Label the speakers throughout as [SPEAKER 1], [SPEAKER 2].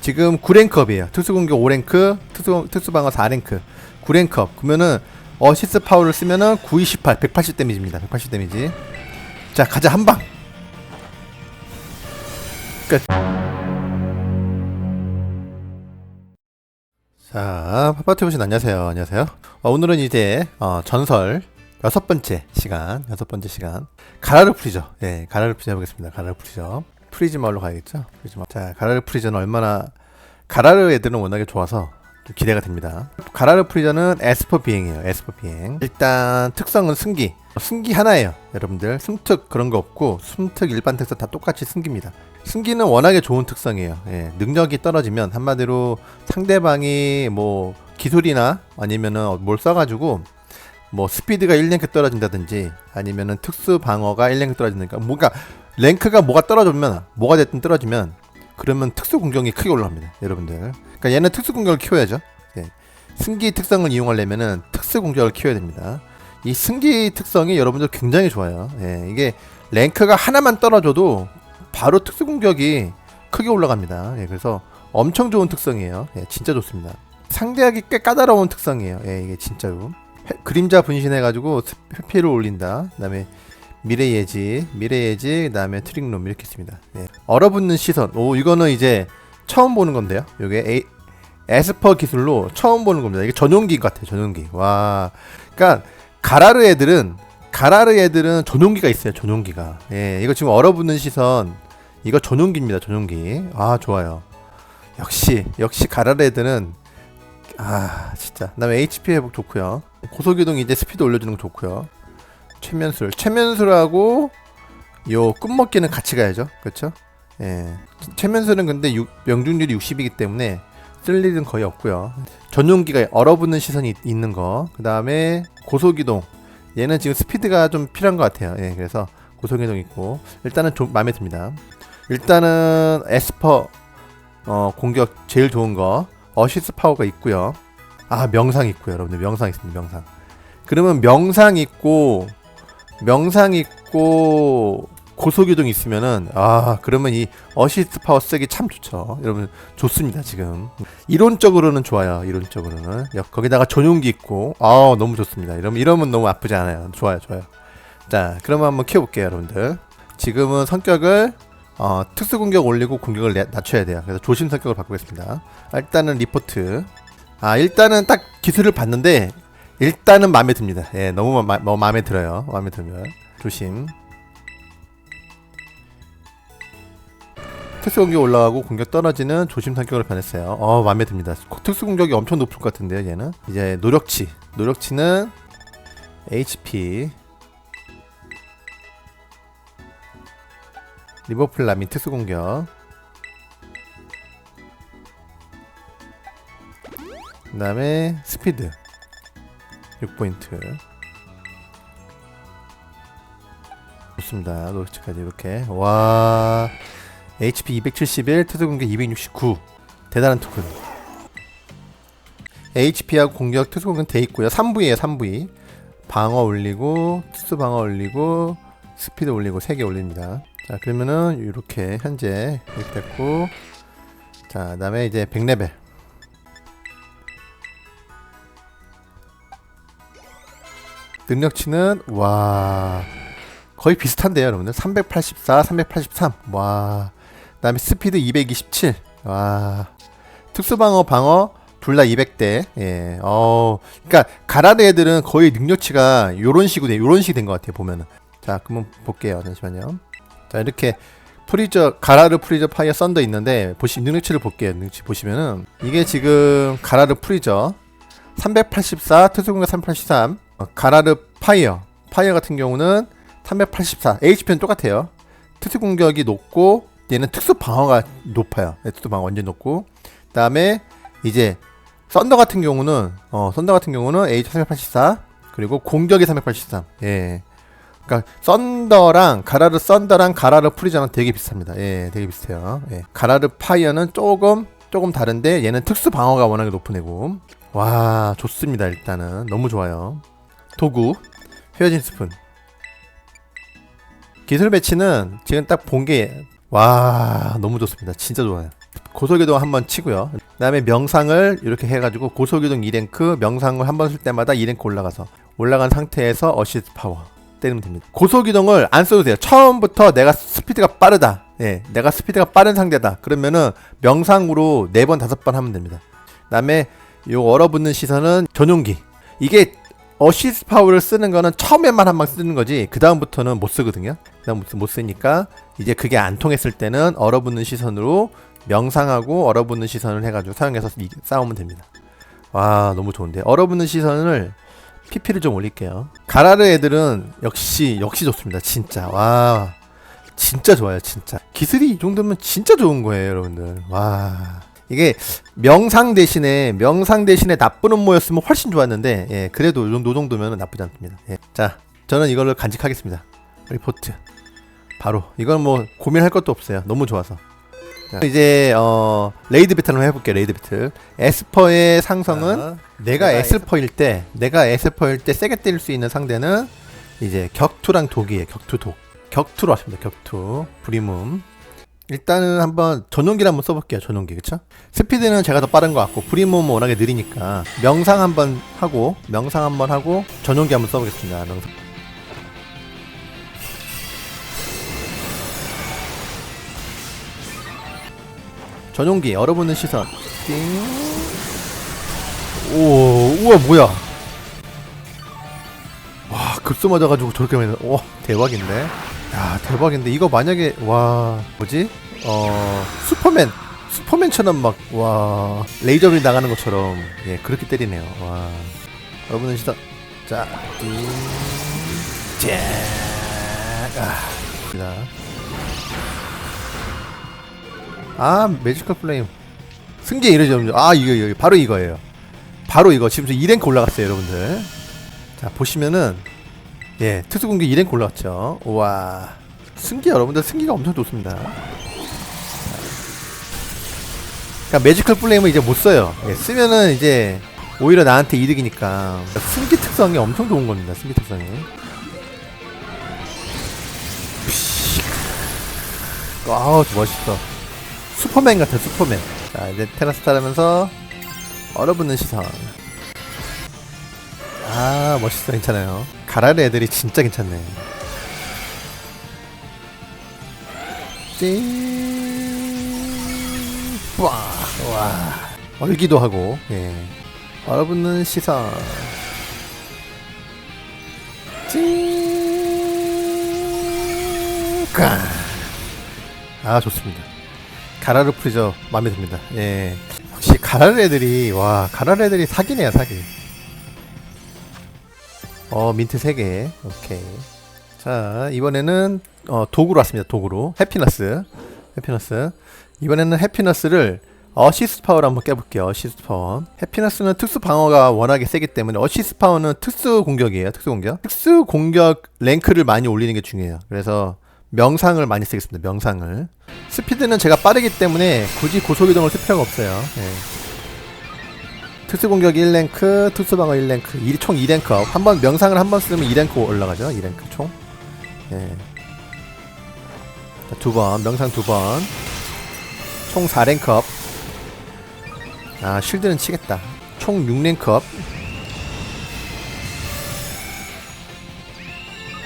[SPEAKER 1] 지금 9랭크업이에요. 특수공격 5랭크, 특수, 특수방어 4랭크. 9랭크업. 그러면은 어시스 파워를 쓰면은 928, 180 데미지입니다. 180 데미지. 자, 가자, 한 방! 끝. 자, 파파티보신 안녕하세요. 안녕하세요. 어, 오늘은 이제 어, 전설 여섯 번째 시간, 여섯 번째 시간. 가라르 프리저. 예, 가라르 프리저 해보겠습니다. 가라르 프리저. 프리즈마을로 가야겠죠? 프리즈마. 자, 가라르 프리저는 얼마나 가라르 애들은 워낙에 좋아서 좀 기대가 됩니다. 가라르 프리저는 에스퍼 비행이에요. 에스퍼 비행. 일단 특성은 승기. 승기 하나예요. 여러분들 숨특 그런 거 없고 숨특 일반 특성 다 똑같이 승기입니다. 승기는 워낙에 좋은 특성이에요. 예, 능력이 떨어지면 한마디로 상대방이 뭐 기술이나 아니면은 뭘 써가지고 뭐 스피드가 1랭크 떨어진다든지 아니면은 특수 방어가 1랭크 떨어지니까 뭔가 랭크가 뭐가 떨어지면 뭐가 됐든 떨어지면 그러면 특수 공격이 크게 올라갑니다 여러분들 그러니까 얘는 특수 공격을 키워야죠 예. 승기 특성을 이용하려면은 특수 공격을 키워야 됩니다 이 승기 특성이 여러분들 굉장히 좋아요 예. 이게 랭크가 하나만 떨어져도 바로 특수 공격이 크게 올라갑니다 예. 그래서 엄청 좋은 특성이에요 예. 진짜 좋습니다 상대하기 꽤 까다로운 특성이에요 예. 이게 진짜로 회- 그림자 분신해가지고 스- 회피를 올린다. 그 다음에 미래 예지, 미래 예지, 그 다음에 트릭룸 이렇게 있습니다. 예. 얼어붙는 시선. 오 이거는 이제 처음 보는 건데요. 요게 에스퍼 기술로 처음 보는 겁니다. 이게 전용기 같아요. 전용기. 와, 그러니까 가라르 애들은 가라르 애들은 전용기가 있어요. 전용기가. 예, 이거 지금 얼어붙는 시선. 이거 전용기입니다. 전용기. 아 좋아요. 역시 역시 가라르 애들은 아 진짜. 그다음에 HP 회복 좋고요. 고속이동 이제 스피드 올려주는 거 좋고요. 최면술, 최면술하고 요 끝먹기는 같이 가야죠. 그렇죠? 예. 최면술은 근데 육- 명중률이 60이기 때문에 쓸 일은 거의 없고요. 전용기가 얼어붙는 시선이 있- 있는 거. 그 다음에 고속이동. 얘는 지금 스피드가 좀 필요한 것 같아요. 예, 그래서 고속이동 있고 일단은 좀 마음에 듭니다. 일단은 에스퍼 어, 공격 제일 좋은 거 어시스 파워가 있고요. 아 명상 있고요 여러분들 명상 있습니다 명상 그러면 명상 있고 명상 있고 고속유동 있으면은 아 그러면 이 어시스트 파워 쓰기 참 좋죠. 여러분 좋습니다 지금. 이론적으로는 좋아요 이론적으로는. 여- 거기다가 전용기 있고 아 너무 좋습니다. 이러면 이러면 너무 아프지 않아요. 좋아요 좋아요. 자 그러면 한번 키워볼게요 여러분들. 지금은 성격을 어, 특수 공격 올리고 공격을 내- 낮춰야 돼요. 그래서 조심 성격을 바꾸겠습니다. 아, 일단은 리포트. 아 일단은 딱 기술을 봤는데 일단은 마음에 듭니다. 예, 너무 마, 뭐 마음에 들어요. 마음에 들면 조심. 특수 공격 올라가고 공격 떨어지는 조심 성격으로 변했어요. 어 마음에 듭니다. 코- 특수 공격이 엄청 높을 것 같은데요, 얘는. 이제 노력치. 노력치는 HP. 리버풀 라민 특수 공격. 그 다음에 스피드 6포인트. 좋습니다. 노르치까지 이렇게. 와. HP 271 특수공격 269 대단한 토큰. HP하고 공격 특수공격 돼 있고요. 3부위에요 3부위 방어 올리고 특수 방어 올리고 스피드 올리고 3개 올립니다. 자 그러면은 이렇게 현재 이렇게 됐고. 자 그 다음에 이제 100레벨 능력치는 와 거의 비슷한데요 여러분들. 384 383 와. 그다음에 스피드 227 와. 특수방어 방어 둘 다 200대. 예어 그러니까 가라드 애들은 거의 능력치가 요런 식으로 돼 요런 식이 된 것 같아요 보면은. 자 그러면 볼게요. 잠시만요. 자 이렇게 프리저 가라르 프리저 파이어 썬더 있는데 보시 능력치를 볼게요. 능력치 보시면은. 이게 지금 가라르 프리저. 384 특수공격 383 어, 가라르 파이어 파이어 같은 경우는 384 HP는 똑같아요 특수 공격이 높고 얘는 특수 방어가 높아요 네, 특수 방어 완전 높고 그 다음에 이제 썬더 같은 경우는 어 썬더 같은 경우는 H 384 그리고 공격이 383 예. 그러니까 썬더랑 가라르 썬더랑 가라르 프리저랑 되게 비슷합니다. 예, 되게 비슷해요. 예. 가라르 파이어는 조금 조금 다른데 얘는 특수 방어가 워낙에 높은 애고. 와, 좋습니다. 일단은 너무 좋아요. 도구 헤어진 스푼. 기술 배치는 지금 딱 본 게 와, 너무 좋습니다. 진짜 좋아요. 고속이동 한번 치고요. 그 다음에 명상을 이렇게 해가지고 고속이동 2랭크 명상을 한 번 쓸 때마다 2랭크 올라가서 올라간 상태에서 어시스트 파워 때리면 됩니다. 고속이동을 안 써도 돼요. 처음부터 내가 스피드가 빠르다. 예, 내가 스피드가 빠른 상대다. 그러면은 명상으로 네번 다섯 번 하면 됩니다. 그 다음에 요 얼어붙는 시선은 전용기. 이게 어시스트 파워를 쓰는 거는 처음에만 한 방 쓰는 거지. 그 다음부터는 못 쓰거든요. 그다음 못 쓰니까 이제 그게 안 통했을 때는 얼어붙는 시선으로 명상하고 얼어붙는 시선을 해가지고 사용해서 이- 싸우면 됩니다. 와 너무 좋은데 얼어붙는 시선을 PP를 좀 올릴게요. 가라르 애들은 역시 역시 좋습니다. 진짜 와 진짜 좋아요. 진짜 기술이 이 정도면 진짜 좋은 거예요, 여러분들. 와 이게 명상 대신에 명상 대신에 나쁜 음모였으면 훨씬 좋았는데 예, 그래도 요 정도, 요 정도면 나쁘지 않습니다. 예. 자 저는 이걸로 간직하겠습니다. 리포트 바로 이건 뭐 고민할 것도 없어요. 너무 좋아서. 자, 이제 어 레이드 배틀 한번 해볼게요. 레이드 배틀. 에스퍼의 상성은 내가
[SPEAKER 2] 내가
[SPEAKER 1] 에스퍼일 때 내가 에스퍼일 때 세게 때릴 수 있는 상대는 이제 격투랑 독이에요. 격투 독. 격투로 하십니다. 격투 브리문. 일단은 한번 전용기를 한번 써볼게요. 전용기 그쵸? 스피드는 제가 더 빠른 것 같고 브리문 워낙에 느리니까 명상 한번 하고 명상 한번 하고 전용기 한번 써보겠습니다. 명상. 전용기 얼어붙는 시선. 띵. 오, 우와 뭐야? 와 급소 맞아가지고 저렇게. 나- 와 대박인데. 야 대박인데. 이거 만약에 와 뭐지? 어 슈퍼맨. 슈퍼맨처럼 막 와 레이저빔 나가는 것처럼. 예 그렇게 때리네요. 와. 여러분은 시선 자, 띵, 짠, 아. 아 매지컬 플레임. 승계 이러죠 아 이거 이거 바로 이거예요. 바로 이거. 지금 저 2랭크 올라갔어요 여러분들. 자 보시면은 예 특수 공격 2랭크 올라갔죠. 우와 승기 여러분들 승기가 엄청 좋습니다. 그러니까 매지컬 플레임은 이제 못 써요. 예, 쓰면은 이제 오히려 나한테 이득이니까. 승기 특성이 엄청 좋은 겁니다 승기 특성이. 아우 멋있어. 슈퍼맨 같아 슈퍼맨. 자 이제 테라스 타면서 얼어붙는 시선. 아 멋있어 괜찮아요 가라르 애들이 진짜 괜찮네. 띵와. 얼기도 하고 예. 얼어붙는 시선. 띵아 좋습니다. 가라르 프리저 마음에 듭니다. 예. 역시 가라르 애들이 와 가라르 애들이 사기네요 사기. 어 민트 3개. 오케이. 자 이번에는 어, 도구로 왔습니다 도구로. 해피너스. 해피너스. 이번에는 해피너스를 어시스트 파워를 한번 깨볼게요 어시스트 파워. 해피너스는 특수 방어가 워낙에 세기 때문에 어시스트 파워는 특수 공격이에요 특수 공격. 특수 공격 랭크를 많이 올리는 게 중요해요. 그래서 명상을 많이 쓰겠습니다 명상을. 스피드는 제가 빠르기 때문에 굳이 고속 이동을 쓸 필요가 없어요. 예. 특수 공격 1랭크, 특수 방어 1랭크, 이- 총 2랭크 업. 한번 명상을 한 번 쓰면 2랭크 올라가죠. 2랭크 총. 예. 자, 두 번, 명상 두 번. 총 4랭크 업. 아, 쉴드는 치겠다. 총 6랭크 업.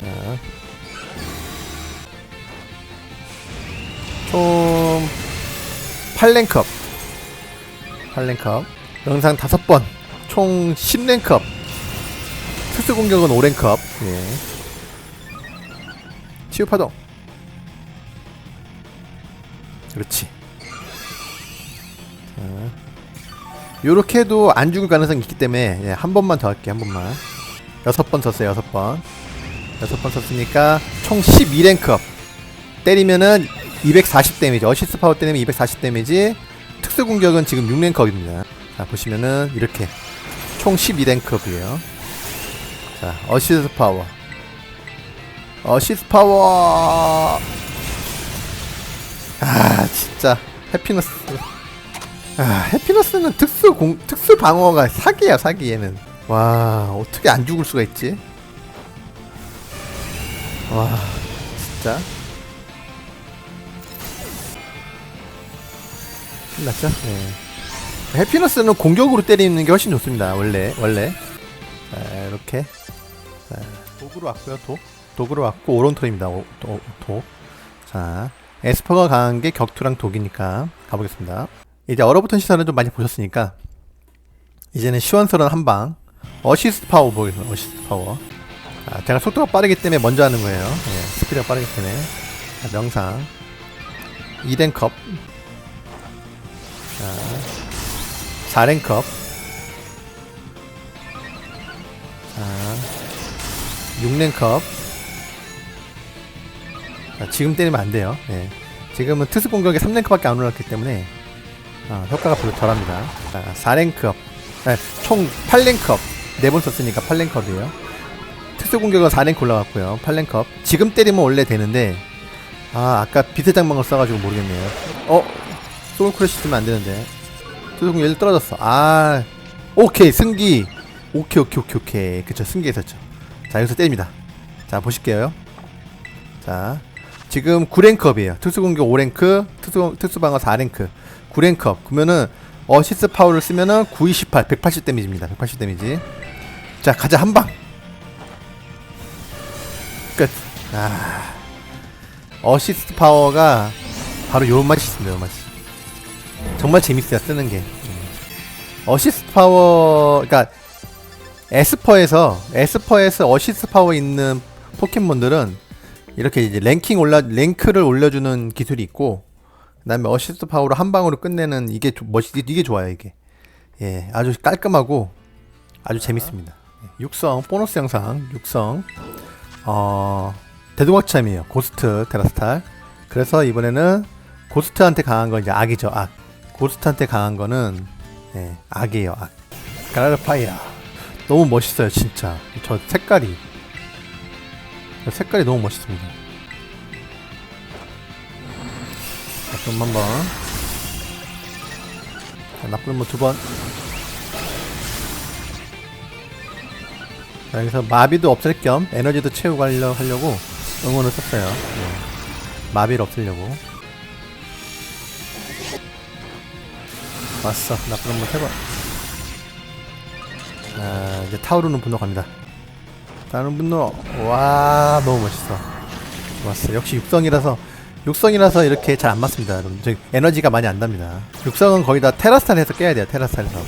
[SPEAKER 1] 자. 총 8랭크업 8랭크업 영상 5번 총 10랭크업. 특수 공격은 5랭크업. 예. 치유 파동. 그렇지. 자. 요렇게 해도 안 죽을 가능성이 있기 때문에 예, 한 번만 더 할게 한 번만. 여섯 번 썼어요 여섯 번. 여섯 번 썼으니까 총 12랭크업. 때리면은 240 데미지 어시스트 파워 때리면 240 데미지 특수 공격은 지금 6랭크업입니다 자 보시면은 이렇게 총 12랭크업이에요. 자 어시스트 파워. 어시스트 파워! 아 진짜. 해피너스. 아 해피너스는 특수 공 특수 방어가 사기야 사기 얘는. 와 어떻게 안 죽을 수가 있지? 와 진짜. 끝났죠? 네. 해피너스는 공격으로 때리는 게 훨씬 좋습니다. 원래 원래 자, 이렇게 자, 도구로 왔고요. 도 도구로 왔고 오론토입니다. 오, 도, 도. 자 에스퍼가 강한 게 격투랑 독이니까 가보겠습니다. 이제 얼어붙은 시선은 좀 많이 보셨으니까 이제는 시원스러운 한방 어시스트 파워 보겠습니다. 어시스트 파워. 자, 제가 속도가 빠르기 때문에 먼저 하는 거예요. 예, 스피드가 빠르기 때문에 자, 명상 2랭컵 자 4랭컵 자 6랭컵 자, 지금 때리면 안 돼요. 예. 지금은 특수 공격에 3랭크밖에 안 올랐기 때문에 어, 효과가 별로 덜합니다. 자, 4랭크업, 네, 총 8랭크업, 4번 썼으니까 8랭크업이에요. 특수 공격은 4랭크 올라갔고요. 8랭크업. 지금 때리면 원래 되는데, 아, 아까 비트 장막을 써가지고 모르겠네요. 어, 소울 크래시 쓰면 안 되는데. 공격 1 떨어졌어. 아, 오케이, 승기. 오케이, 오케이, 오케이, 오케이. 그쵸, 승기 있었죠. 자, 여기서 때립니다. 자, 보실게요. 자, 지금 9랭크업이에요. 특수공격 5랭크, 특수, 특수방어 4랭크. 9랭크업. 그러면은, 어시스 파워를 쓰면은 928, 180 데미지입니다. 180 데미지. 자, 가자, 한 방! 끝. 아. 어시스트 파워가 바로 요 맛이 있습니다, 요 맛이. 정말 재밌어요, 쓰는 게. 어시스트 파워, 그니까, 에스퍼에서, 에스퍼에서 어시스트 파워 있는 포켓몬들은 이렇게 이제 랭킹 올라 랭크를 올려주는 기술이 있고 그다음에 어시스트 파워로 한 방으로 끝내는 이게 조- 멋이 이게 좋아요 이게. 예 아주 깔끔하고 아주 재밌습니다. 예, 육성 보너스 영상 육성. 어 대동학참이에요 고스트 테라스탈. 그래서 이번에는 고스트한테 강한 건 이제 악이죠 악 고스트한테 강한 거는 예, 악이에요 악 가라르파이어 너무 멋있어요 진짜 저 색깔이 색깔이 너무 멋있습니다. 나쁜 한 번. 자, 나쁜 뭐두 번. 자, 여기서 마비도 없앨 겸 에너지도 채우고 하려, 하려고 응원을 썼어요. 네. 마비를 없애려고. 왔어. 나쁜 한번 세 번. 자, 이제 타오르는 분노 갑니다. 다른 분노. 와 너무 멋있어. 좋았어. 역시 육성이라서 육성이라서 이렇게 잘 안 맞습니다 여러분. 저 에너지가 많이 안 납니다. 육성은 거의 다 테라스탄에서 깨야 돼요 테라스탄에서.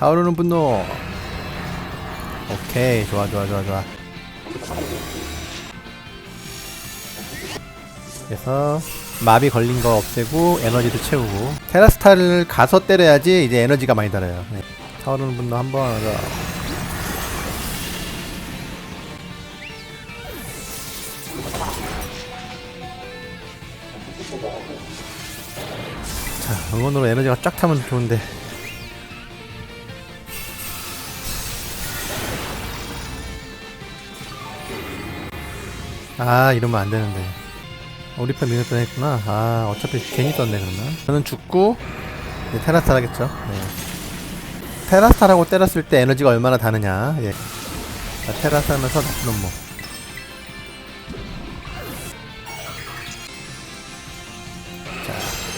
[SPEAKER 1] 타오르는 분노. 오케이. 좋아 좋아 좋아 좋아. 그래서 마비 걸린 거 없애고 에너지도 채우고 테라스타를 가서 때려야지 이제 에너지가 많이 달아요 네. 타오르는 분노 한 번 하자 자, 응원으로 에너지가 쫙 타면 좋은데. 아, 이러면 안 되는데. 우리 편 미는 편 했구나. 아, 어차피 괜히 썼네, 그러면. 저는 죽고, 이제 테라스탈 하겠죠. 네. 테라스탈하고 때렸을 때 에너지가 얼마나 다느냐. 예. 자, 테라스 하면서 나쁜 뭐.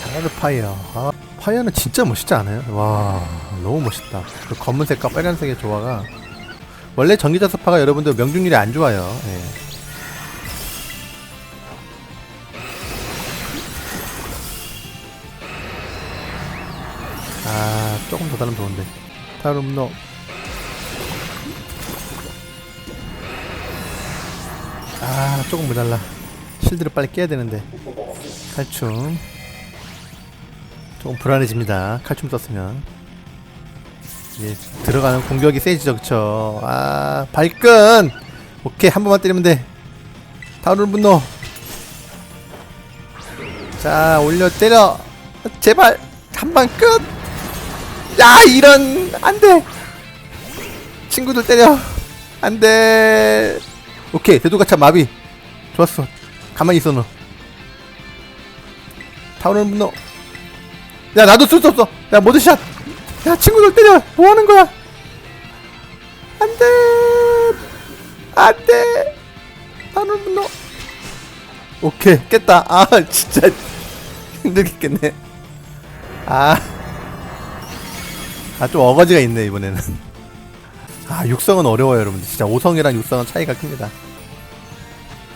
[SPEAKER 1] 가라드 파이어. 아, 파이어는 진짜 멋있지 않아요? 와, 너무 멋있다. 그 검은색과 빨간색의 조화가. 원래 전기자석파가 여러분들 명중률이 안 좋아요. 예. 조금 더 다르면 좋은데. 너. 아, 조금 모자라. 실드를 빨리 깨야 되는데. 칼춤. 조금 불안해집니다. 칼춤 썼으면. 이제 들어가는 공격이 세지죠, 그쵸? 아, 발끈! 오케이, 한 번만 때리면 돼. 다른 분노. 자, 올려 때려. 제발, 한 방 끝! 야, 이런, 안 돼! 친구들 때려. 안 돼! 오케이, 대도가차 마비. 좋았어. 가만히 있어, 너. 타오르는 분노. 야 나도 쓸 수 없어 야 모드샷 야 친구들 때려 뭐하는 거야 안돼 안돼 나는 분노 오케이 깼다 아 진짜 힘들겠겠네 아. 아, 좀 어거지가 있네, 이번에는. 아, 육성은 어려워요, 여러분들. 진짜 5성이랑 육성은 차이가 큽니다.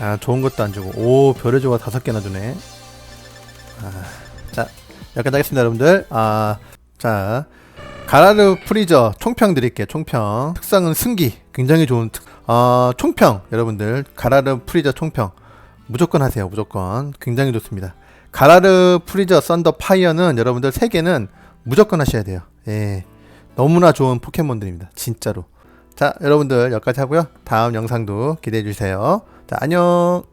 [SPEAKER 1] 아, 좋은 것도 안 주고. 오, 별의 조가 다섯 개나 주네. 아, 자, 여기까지 하겠습니다, 여러분들. 아, 자. 가라르 프리저 총평 드릴게요, 총평. 특성은 승기. 굉장히 좋은 특, 어, 총평. 여러분들. 가라르 프리저 총평. 무조건 하세요, 무조건. 굉장히 좋습니다. 가라르 프리저 썬더 파이어는 여러분들 세 개는 무조건 하셔야 돼요. 예. 너무나 좋은 포켓몬들입니다. 진짜로. 자, 여러분들 여기까지 하고요. 다음 영상도 기대해 주세요. 자, 안녕.